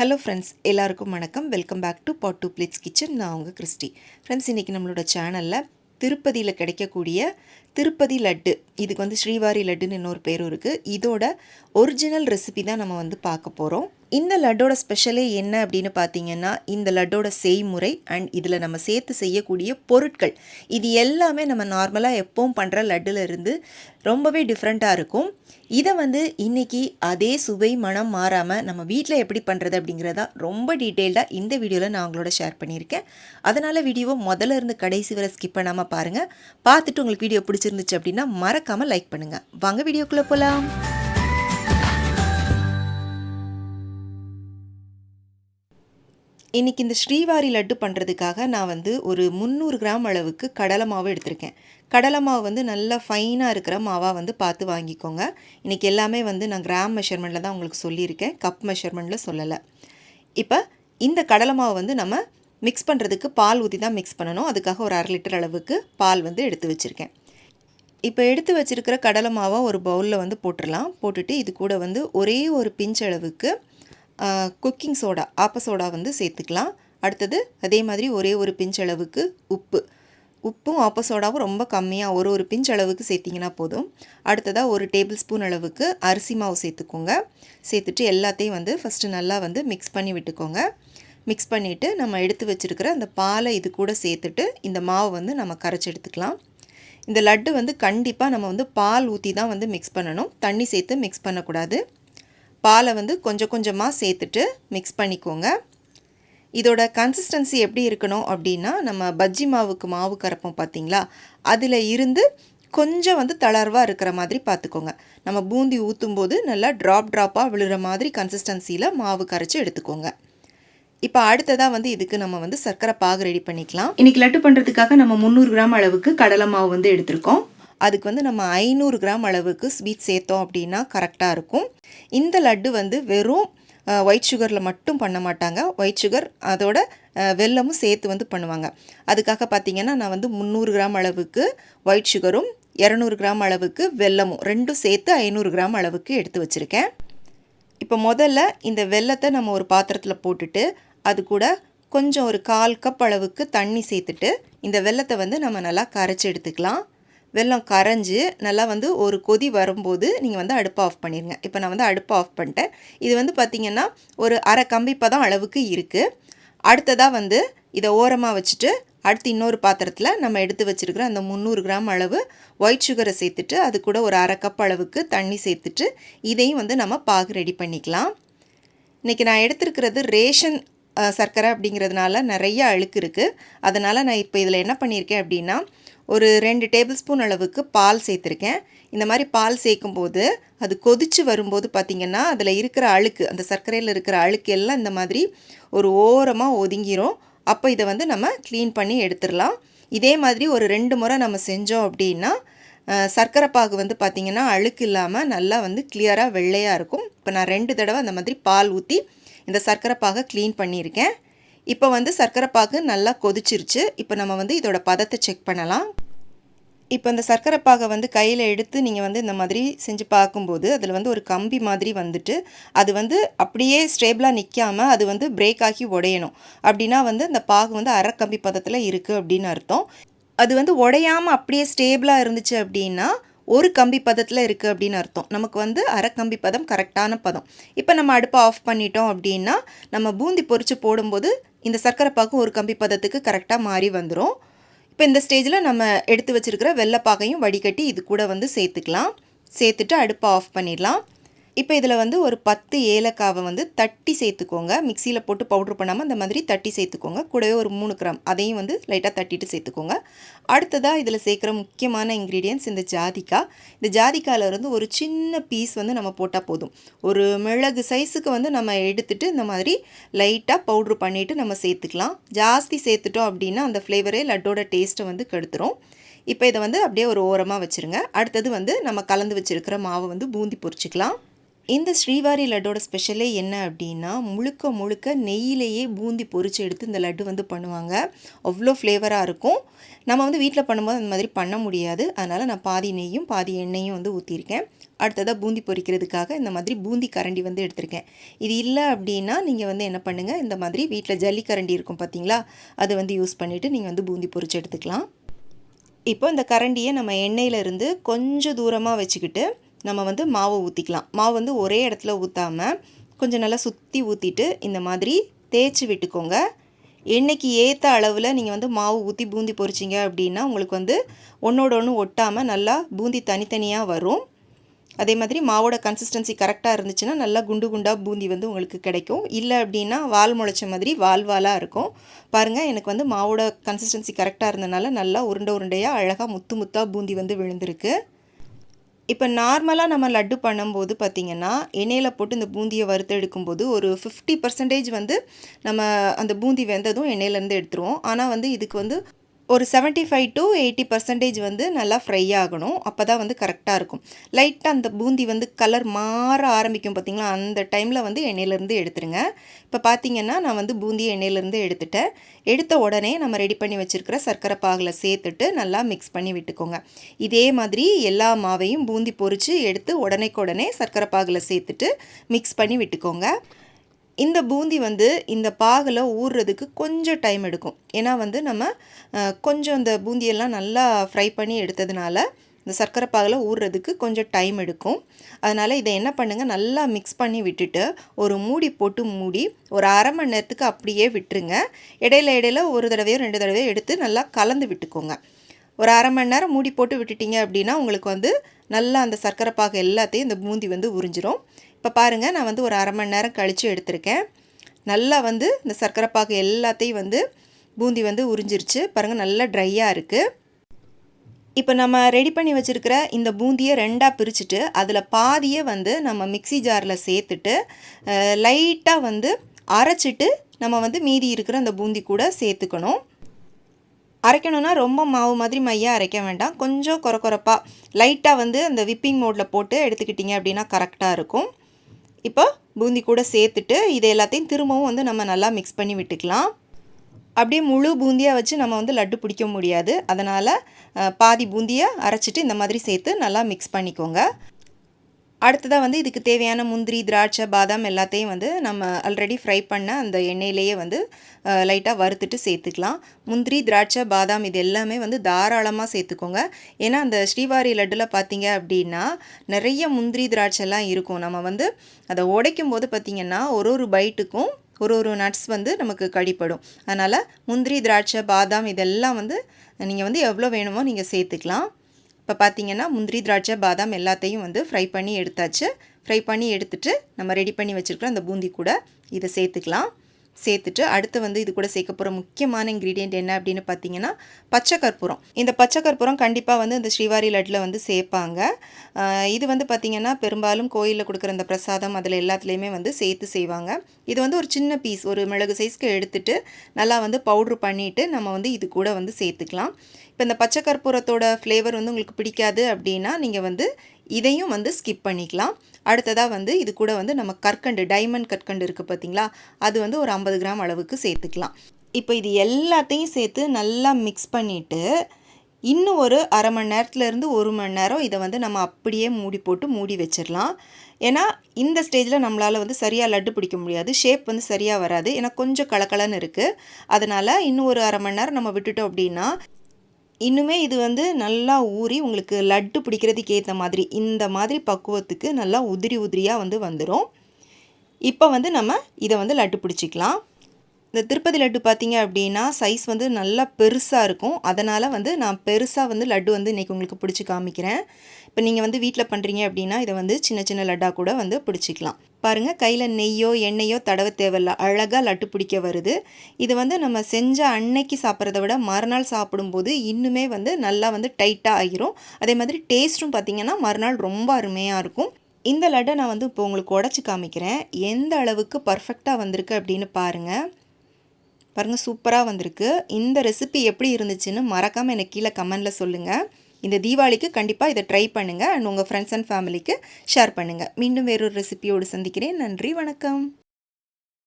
Hello friends எல்லாருக்கும் வணக்கம். Welcome back to pot to plates kitchen நான் உங்கள் கிறிஸ்டி. ஃப்ரெண்ட்ஸ் இன்றைக்கி நம்மளோட சேனலில் திருப்பதியில் கிடைக்கக்கூடிய திருப்பதி லட்டு. இதுக்கு வந்து ஸ்ரீவாரி லட்டுன்னு இன்னொரு பேரும் இருக்குது இதோட ஒரிஜினல் ரெசிபி தான் நம்ம வந்து பார்க்க போகிறோம் இந்த லட்டோட ஸ்பெஷலே என்ன அப்படின்னு பார்த்தீங்கன்னா இந்த லட்டோட செய்முறை அண்ட் இதில் நம்ம சேர்த்து செய்யக்கூடிய பொருட்கள். இது எல்லாமே நம்ம நார்மலாக எப்பவும் பண்ணுற லட்டுலேருந்து ரொம்பவே டிஃப்ரெண்ட்டாக இருக்கும். இதை வந்து இன்றைக்கி அதே சுவை மனம் மாறாமல் நம்ம வீட்டில் எப்படி பண்ணுறது அப்படிங்கிறதா ரொம்ப டீட்டெயில்டாக இந்த வீடியோவில் நான் உங்களோட ஷேர் பண்ணியிருக்கேன். அதனால் வீடியோவை முதல்ல இருந்து கடைசி வரை ஸ்கிப் பண்ணாமல் பாருங்கள் பார்த்துட்டு உங்களுக்கு வீடியோ பிடிச்சிருந்துச்சு அப்படின்னா மறக்காமல் லைக் பண்ணுங்கள் வாங்க வீடியோக்குள்ளே போகலாம் இன்றைக்கி இந்த ஸ்ரீவாரி லட்டு பண்ணுறதுக்காக நான் வந்து ஒரு முந்நூறு கிராம் அளவுக்கு கடலை மாவு எடுத்திருக்கேன். கடலை மாவு வந்து நல்லா ஃபைனாக இருக்கிற மாவாக வந்து பார்த்து வாங்கிக்கோங்க. இன்றைக்கி எல்லாமே வந்து நான் கிராம் மெஷர்மெண்ட்டில் தான் உங்களுக்கு சொல்லியிருக்கேன். கப் மெஷர்மெண்ட்டில் சொல்லலை. இப்போ இந்த கடலை மாவு வந்து நம்ம மிக்ஸ் பண்ணுறதுக்கு பால் ஊற்றி தான் மிக்ஸ் பண்ணணும். அதுக்காக ஒரு அரை லிட்டர் அளவுக்கு பால் வந்து எடுத்து வச்சுருக்கேன். இப்போ எடுத்து வச்சுருக்கிற கடலை மாவை ஒரு பவுலில் வந்து போட்டுடலாம். போட்டுட்டு இது கூட வந்து ஒரே ஒரு பிஞ்ச் அளவுக்கு குக்கிங் சோடா ஆப்ப சோடா வந்து சேர்த்துக்கலாம். அடுத்தது அதே மாதிரி ஒரே ஒரு பிஞ்ச் அளவுக்கு உப்பு. உப்பும் ஆப்ப சோடாவும் ரொம்ப கம்மியாக ஒரு ஒரு பிஞ்ச் அளவுக்கு சேர்த்திங்கன்னா போதும். அடுத்ததாக ஒரு டேபிள் ஸ்பூன் அளவுக்கு அரிசி மாவு சேர்த்துக்கோங்க. சேர்த்துட்டு எல்லாத்தையும் வந்து ஃபஸ்ட்டு நல்லா வந்து மிக்ஸ் பண்ணி விட்டுக்கோங்க. மிக்ஸ் பண்ணிவிட்டு நம்ம எடுத்து வச்சுருக்கிற அந்த பாலை இது கூட சேர்த்துட்டு இந்த மாவை வந்து நம்ம கரைச்சி எடுத்துக்கலாம். இந்த லட்டு வந்து கண்டிப்பாக நம்ம வந்து பால் ஊற்றி தான் வந்து மிக்ஸ் பண்ணணும். தண்ணி சேர்த்து மிக்ஸ் பண்ணக்கூடாது. பாலை வந்து கொஞ்சம் கொஞ்சமாக சேர்த்துட்டு மிக்ஸ் பண்ணிக்கோங்க. இதோட கன்சிஸ்டன்சி எப்படி இருக்கணும் அப்படின்னா நம்ம பஜ்ஜி மாவுக்கு மாவு கரைப்போம் பார்த்தீங்களா அதில் இருந்து கொஞ்சம் வந்து தளர்வாக இருக்கிற மாதிரி பார்த்துக்கோங்க நம்ம பூந்தி ஊற்றும் போது நல்லா ட்ராப் ட்ராப்பாக விழுற மாதிரி கன்சிஸ்டன்சியில் மாவு கரைச்சி எடுத்துக்கோங்க. இப்போ அடுத்ததாக வந்து இதுக்கு நம்ம வந்து சர்க்கரை பாகு ரெடி பண்ணிக்கலாம். இன்றைக்கி லட்டு பண்ணுறதுக்காக நம்ம முந்நூறு கிராம் அளவுக்கு கடலை மாவு வந்து எடுத்திருக்கோம். அதுக்கு வந்து நம்ம ஐநூறு கிராம் அளவுக்கு ஸ்வீட் சேர்த்தோம் அப்படின்னா கரெக்டாக இருக்கும். இந்த லட்டு வந்து வெறும் ஒயிட் சுகரில் மட்டும் பண்ண மாட்டாங்க. ஒயிட் சுகர் அதோட வெல்லமும் சேர்த்து வந்து பண்ணுவாங்க. அதுக்காக பார்த்திங்கன்னா நான் வந்து முந்நூறு கிராம் அளவுக்கு ஒயிட் சுகரும் இரநூறு கிராம் அளவுக்கு வெல்லமும் ரெண்டும் சேர்த்து ஐநூறு கிராம் அளவுக்கு எடுத்து வச்சுருக்கேன். இப்போ முதல்ல இந்த வெல்லத்தை நம்ம ஒரு பாத்திரத்தில் போட்டுட்டு அது கூட கொஞ்சம் ஒரு கால் கப் அளவுக்கு தண்ணி சேர்த்துட்டு இந்த வெல்லத்தை வந்து நம்ம நல்லா கரைச்சி எடுத்துக்கலாம். வெள்ளம் கரைஞ்சி நல்லா வந்து ஒரு கொதி வரும்போது நீங்கள் வந்து அடுப்பை ஆஃப் பண்ணிடுங்க இப்போ நான் வந்து அடுப்பை ஆஃப் பண்ணிட்டேன். இது வந்து பார்த்திங்கன்னா ஒரு அரை கம்பிப்பதம் தான் அளவுக்கு இருக்குது அடுத்ததாக வந்து இதை ஓரமாக வச்சுட்டு அடுத்து இன்னொரு பாத்திரத்தில் நம்ம எடுத்து வச்சுருக்கிற அந்த முந்நூறு கிராம் அளவு ஒயிட் சுகரை சேர்த்துட்டு அது கூட ஒரு அரை கப் அளவுக்கு தண்ணி சேர்த்துட்டு இதையும் வந்து நம்ம பாகு ரெடி பண்ணிக்கலாம். இன்றைக்கி நான் எடுத்துருக்கிறது ரேஷன் சர்க்கரை அப்படிங்கிறதுனால நிறைய அழுக்கு இருக்குது அதனால் நான் இப்போ இதில் என்ன பண்ணியிருக்கேன் அப்படின்னா ஒரு ரெண்டு டேபிள் ஸ்பூன் அளவுக்கு பால் சேர்த்துருக்கேன். இந்த மாதிரி பால் சேர்க்கும் போது அது கொதித்து வரும்போது பார்த்திங்கன்னா அதில் இருக்கிற அழுக்கு அந்த சர்க்கரையில் இருக்கிற அழுக்கு எல்லாம் இந்த மாதிரி ஒரு ஓரமாக ஒதுங்கிரும். அப்போ இதை வந்து நம்ம க்ளீன் பண்ணி எடுத்துடலாம். இதே மாதிரி ஒரு ரெண்டு முறை நம்ம செஞ்சோம் அப்படின்னா சர்க்கரை பாகு வந்து பார்த்திங்கன்னா அழுக்கு இல்லாமல் நல்லா வந்து கிளியராக வெள்ளையாக இருக்கும். இப்போ நான் ரெண்டு தடவை அந்த மாதிரி பால் ஊற்றி இந்த சர்க்கரை பாகை க்ளீன் பண்ணியிருக்கேன். இப்போ வந்து சர்க்கரை பாகு நல்லா கொதிச்சிருச்சு. இப்போ நம்ம வந்து இதோட பதத்தை செக் பண்ணலாம். இப்போ இந்த சர்க்கரை பாகை வந்து கையில் எடுத்து நீங்கள் வந்து இந்த மாதிரி செஞ்சு பார்க்கும்போது அதில் வந்து ஒரு கம்பி மாதிரி வந்துட்டு அது வந்து அப்படியே ஸ்டேபிளாக நிற்காமல் அது வந்து பிரேக் ஆகி உடையணும். அப்படின்னா வந்து அந்த பாகு வந்து அரை கம்பி பதத்தில் இருக்குது அப்படின்னு அர்த்தம். அது வந்து உடையாமல் அப்படியே ஸ்டேபிளாக இருந்துச்சு அப்படின்னா ஒரு கம்பி பதத்தில் இருக்குது அப்படின்னு அர்த்தம். நமக்கு வந்து அரை கம்பி பதம் கரெக்டான பதம். இப்போ நம்ம அடுப்பை ஆஃப் பண்ணிட்டோம் அப்படின்னா நம்ம பூந்தி பொறிச்சு போடும்போது இந்த சர்க்கரை பாக்கும் ஒரு கம்பி பதத்துக்கு கரெக்டாக மாறி வந்துடும் இப்போ இந்த ஸ்டேஜில் நம்ம எடுத்து வச்சுருக்கிற வெள்ளைப்பாகையும் வடிகட்டி இது கூட வந்து சேர்த்துக்கலாம். சேர்த்துட்டு அடுப்பை ஆஃப் பண்ணிடலாம். இப்போ இதில் வந்து ஒரு பத்து ஏலக்காவை வந்து தட்டி சேர்த்துக்கோங்க. மிக்சியில் போட்டு பவுட்ரு பண்ணாமல் அந்த மாதிரி தட்டி சேர்த்துக்கோங்க. கூடவே ஒரு மூணு கிராம் அதையும் வந்து லைட்டாக தட்டிட்டு சேர்த்துக்கோங்க. அடுத்ததாக இதில் சேர்க்குற முக்கியமான இன்க்ரீடியன்ஸ் இந்த ஜாதிக்காய். இந்த ஜாதிக்காயிலேருந்து ஒரு சின்ன பீஸ் வந்து நம்ம போட்டால் போதும். ஒரு மிளகு சைஸுக்கு வந்து நம்ம எடுத்துகிட்டு இந்த மாதிரி லைட்டாக பவுட்ரு பண்ணிவிட்டு நம்ம சேர்த்துக்கலாம். ஜாஸ்தி சேர்த்துட்டோம் அப்படின்னா அந்த ஃப்ளேவரே லட்டோட டேஸ்ட்டை வந்து கெடுத்துரும். இப்போ இதை வந்து அப்படியே ஒரு ஓரமாக வச்சுருங்க. அடுத்தது வந்து நம்ம கலந்து வச்சுருக்கிற மாவை வந்து பூந்தி பொரிச்சிக்கலாம். இந்த ஸ்ரீவாரி லட்டோட ஸ்பெஷலே என்ன அப்படின்னா முழுக்க முழுக்க நெய்யிலேயே பூந்தி பொறிச்சு எடுத்து இந்த லட்டு வந்து பண்ணுவாங்க. அவ்வளோ ஃப்ளேவராக இருக்கும். நம்ம வந்து வீட்டில் பண்ணும்போது அந்த மாதிரி பண்ண முடியாது. அதனால் நான் பாதி நெய்யும் பாதி எண்ணெயும் வந்து ஊற்றிருக்கேன் அடுத்ததாக பூந்தி பொரிக்கிறதுக்காக இந்த மாதிரி பூந்தி கரண்டி வந்து எடுத்திருக்கேன். இது இல்லை அப்படின்னா நீங்கள் வந்து என்ன பண்ணுங்கள் இந்த மாதிரி வீட்டில் ஜல்லி கரண்டி இருக்கும் பார்த்தீங்களா அதை வந்து யூஸ் பண்ணிவிட்டு நீங்கள் வந்து பூந்தி பொறிச்சு எடுத்துக்கலாம். இப்போ இந்த கரண்டியை நம்ம எண்ணெயிலிருந்து கொஞ்சம் தூரமாக வச்சுக்கிட்டு நம்ம வந்து மாவு ஊற்றிக்கலாம் மாவு வந்து ஒரே இடத்துல ஊற்றாமல் கொஞ்சம் நல்லா சுற்றி ஊற்றிட்டு இந்த மாதிரி தேய்ச்சி விட்டுக்கோங்க. எண்ணெய்க்கு ஏற்ற அளவில் நீங்கள் வந்து மாவு ஊற்றி பூந்தி பொறிச்சிங்க அப்படின்னா உங்களுக்கு வந்து ஒன்றோட ஒன்று ஒட்டாமல் நல்லா பூந்தி தனித்தனியாக வரும். அதே மாதிரி மாவோட கன்சிஸ்டன்சி கரெக்டாக இருந்துச்சுன்னா நல்லா குண்டு குண்டாக பூந்தி வந்து உங்களுக்கு கிடைக்கும். இல்லை அப்படின்னா வால் முளைச்ச மாதிரி வால் வாலாக இருக்கும். பாருங்கள் எனக்கு வந்து மாவோட கன்சிஸ்டன்சி கரெக்டாக இருந்தனால நல்லா உருண்டை உருண்டையாக அழகாக முத்து முத்தாக பூந்தி வந்து விழுந்திருக்கு. இப்போ நார்மலாக நம்ம லட்டு பண்ணும்போது பார்த்திங்கன்னா எண்ணெயில் போட்டு இந்த பூந்தியை வறுத்து எடுக்கும்போது ஒரு ஃபிஃப்டி பர்சன்டேஜ் வந்து நம்ம அந்த பூந்தி வெந்ததும் எண்ணெயிலேருந்து எடுத்துருவோம். ஆனால் வந்து இதுக்கு வந்து ஒரு seventy five to eighty percentage வந்து நல்லா ஃப்ரை ஆகணும். அப்போ தான் வந்து கரெக்டாக இருக்கும். லைட்டாக அந்த பூந்தி வந்து கலர் மாற ஆரம்பிக்கும் பார்த்திங்களா அந்த டைமில் வந்து எண்ணெயிலேருந்து எடுத்துருங்க. இப்போ பார்த்திங்கன்னா நான் வந்து பூந்தி எண்ணெயிலேருந்து எடுத்துட்டேன். எடுத்த உடனே நம்ம ரெடி பண்ணி வச்சுருக்கிற சர்க்கரை பாகில் சேர்த்துட்டு நல்லா மிக்ஸ் பண்ணி விட்டுக்கோங்க. இதே மாதிரி எல்லா மாவையும் பூந்தி பொறிச்சு எடுத்து உடனேக்குடனே சர்க்கரை பாகில் சேர்த்துட்டு மிக்ஸ் பண்ணி விட்டுக்கோங்க. இந்த பூந்தி வந்து இந்த பாகில் ஊறுறதுக்கு கொஞ்சம் டைம் எடுக்கும். ஏன்னா வந்து நம்ம கொஞ்சம் இந்த பூந்தியெல்லாம் நல்லா ஃப்ரை பண்ணி எடுத்ததுனால இந்த சர்க்கரை பாகில் ஊறுறதுக்கு கொஞ்சம் டைம் எடுக்கும். அதனால் இதை என்ன பண்ணுங்கள் நல்லா மிக்ஸ் பண்ணி விட்டுட்டு ஒரு மூடி போட்டு மூடி ஒரு அரை மணி நேரத்துக்கு அப்படியே விட்டுருங்க. இடையில இடையில ஒரு தடவையோ ரெண்டு தடவையோ எடுத்து நல்லா கலந்து விட்டுக்கோங்க. ஒரு அரை மணி நேரம் மூடி போட்டு விட்டுட்டிங்க அப்படின்னா உங்களுக்கு வந்து நல்லா அந்த சர்க்கரை பாகு எல்லாத்தையும் இந்த பூந்தி வந்து உறிஞ்சிரும். இப்போ பாருங்கள் நான் வந்து ஒரு அரை மணி நேரம் கழித்து எடுத்திருக்கேன். நல்லா வந்து இந்த சர்க்கரை பாகு எல்லாத்தையும் வந்து பூந்தி வந்து உறிஞ்சிருச்சு. பாருங்கள் நல்லா ட்ரையாக இருக்குது இப்போ நம்ம ரெடி பண்ணி வச்சுருக்கிற இந்த பூந்தியை ரெண்டாக பிரிச்சுட்டு அதில் பாதியை வந்து நம்ம மிக்சி ஜாரில் சேர்த்துட்டு லைட்டாக வந்து அரைச்சிட்டு நம்ம வந்து மீதி இருக்கிற அந்த பூந்தி கூட சேர்த்துக்கணும். அரைக்கணும்னா ரொம்ப மாவு மாதிரி மையாக அரைக்க வேண்டாம். கொஞ்சம் குறை குறைப்பாக லைட்டாக வந்து அந்த விப்பிங் மோடில் போட்டு எடுத்துக்கிட்டிங்க அப்படின்னா கரெக்டாக இருக்கும். இப்போ பூந்தி கூட சேர்த்துட்டு இது எல்லாத்தையும் திரும்பவும் வந்து நம்ம நல்லா மிக்ஸ் பண்ணி விட்டுக்கலாம். அப்படியே முழு பூந்தியாக வச்சு நம்ம வந்து லட்டு பிடிக்க முடியாது. அதனால் பாதி பூந்தியை அரைச்சிட்டு இந்த மாதிரி சேர்த்து நல்லா மிக்ஸ் பண்ணிக்கோங்க. அடுத்ததாக வந்து இதுக்கு தேவையான முந்திரி திராட்சை பாதாம் எல்லாத்தையும் வந்து நம்ம ஆல்ரெடி ஃப்ரை பண்ண அந்த எண்ணெயிலேயே வந்து லைட்டாக வறுத்துட்டு சேர்த்துக்கலாம். முந்திரி திராட்சை பாதாம் இது எல்லாமே வந்து தாராளமாக சேர்த்துக்கோங்க. ஏன்னா அந்த ஸ்ரீவாரி லட்டில் பார்த்தீங்க அப்படின்னா நிறைய முந்திரி திராட்சைலாம் இருக்கும். நம்ம வந்து அதை உடைக்கும் போது பார்த்திங்கன்னா ஒரு ஒரு பைட்டுக்கும் ஒரு ஒரு நட்ஸ் வந்து நமக்கு கடிப்படும். அதனால் முந்திரி திராட்சை பாதாம் இதெல்லாம் வந்து நீங்கள் வந்து எவ்வளோ வேணுமோ நீங்கள் சேர்த்துக்கலாம். இப்போ பார்த்திங்கன்னா முந்திரி திராட்சை பாதாம் எல்லாத்தையும் வந்து ஃப்ரை பண்ணி எடுத்தாச்சு. ஃப்ரை பண்ணி எடுத்துட்டு நம்ம ரெடி பண்ணி வச்சுருக்கிற அந்த பூந்தி கூட இதை சேர்த்துக்கலாம். சேர்த்துட்டு அடுத்து வந்து இது கூட சேர்க்க போகிற முக்கியமான இன்க்ரீடியண்ட் என்ன அப்படின்னு பார்த்தீங்கன்னா பச்சை கற்பூரம். இந்த பச்சை கற்பூரம் கண்டிப்பாக வந்து இந்த ஸ்ரீவாரி லட்டில் வந்து சேர்ப்பாங்க. இது வந்து பார்த்திங்கன்னா பெரும்பாலும் கோயிலில் கொடுக்குற இந்த பிரசாதம் அதில் எல்லாத்துலேயுமே வந்து சேர்த்து செய்வாங்க. இது வந்து ஒரு சின்ன பீஸ் ஒரு மிளகு சைஸ்க்கு எடுத்துட்டு நல்லா வந்து பவுட்ரு பண்ணிவிட்டு நம்ம வந்து இது கூட வந்து சேர்த்துக்கலாம். இப்போ இந்த பச்சை கற்பூரத்தோட ஃப்ளேவர் வந்து உங்களுக்கு பிடிக்காது அப்படின்னா நீங்கள் வந்து இதையும் வந்து ஸ்கிப் பண்ணிக்கலாம். அடுத்ததாக வந்து இது கூட வந்து நம்ம கற்கண்டு டைமண்ட் கற்கண்டு இருக்குது பார்த்தீங்களா அது வந்து ஒரு ஐம்பது கிராம் அளவுக்கு சேர்த்துக்கலாம். இப்போ இது எல்லாத்தையும் சேர்த்து நல்லா மிக்ஸ் பண்ணிவிட்டு இன்னும் ஒரு அரை மணி நேரத்துலேருந்து ஒரு மணி நேரம் இதை வந்து நம்ம அப்படியே மூடி போட்டு மூடி வச்சிடலாம். ஏன்னா இந்த ஸ்டேஜில் நம்மளால் வந்து சரியாக லட்டு பிடிக்க முடியாது. ஷேப் வந்து சரியாக வராது. ஏன்னா கொஞ்சம் கலக்கலன்னு இருக்குது அதனால் இன்னும் ஒரு அரை மணி நேரம் நம்ம விட்டுட்டோம் அப்படின்னா இன்னுமே இது வந்து நல்லா ஊறி உங்களுக்கு லட்டு பிடிக்கிறதுக்கு ஏற்ற மாதிரி இந்த மாதிரி பக்குவத்துக்கு நல்லா உதிரி உதிரியாக வந்து வந்துடும் இப்போ வந்து நம்ம இதை வந்து லட்டு பிடிச்சிக்கலாம். இந்த திருப்பதி லட்டு பார்த்தீங்க அப்படின்னா சைஸ் வந்து நல்லா பெருசாக இருக்கும். அதனால் வந்து நான் பெருசாக வந்து லட்டு வந்து இன்றைக்கி உங்களுக்கு பிடிச்சி காமிக்கிறேன். இப்போ நீங்கள் வந்து வீட்டில் பண்ணுறீங்க அப்படின்னா இதை வந்து சின்ன சின்ன லட்டாக கூட வந்து பிடிச்சிக்கலாம். பாருங்கள் கையில் நெய்யோ எண்ணெயோ தடவ தேவையில்ல. அழகாக லட்டு பிடிக்க வருது. இது வந்து நம்ம செஞ்ச அன்னைக்கு சாப்பிட்றத விட மறுநாள் சாப்பிடும்போது இன்னுமே வந்து நல்லா வந்து டைட்டாக ஆகிரும். அதே மாதிரி டேஸ்ட்டும் பார்த்திங்கன்னா மறுநாள் ரொம்ப அருமையாக இருக்கும். இந்த லட்டை நான் வந்து இப்போ உங்களுக்கு உடச்சி காமிக்கிறேன். எந்த அளவுக்கு பர்ஃபெக்டாக வந்திருக்கு அப்படின்னு பாருங்கள் பாருங்கள் சூப்பராக வந்திருக்கு. இந்த ரெசிபி எப்படி இருந்துச்சுன்னு மறக்காமல் எனக்கு கீழே கமெண்டில் சொல்லுங்கள் இந்த தீபாவளிக்கு கண்டிப்பாக இதை ட்ரை பண்ணுங்கள் அண்ட் உங்கள் ஃப்ரெண்ட்ஸ் அண்ட் ஃபேமிலிக்கு ஷேர் பண்ணுங்கள் மீண்டும் வேறொரு ரெசிபியோடு சந்திக்கிறேன். நன்றி வணக்கம்.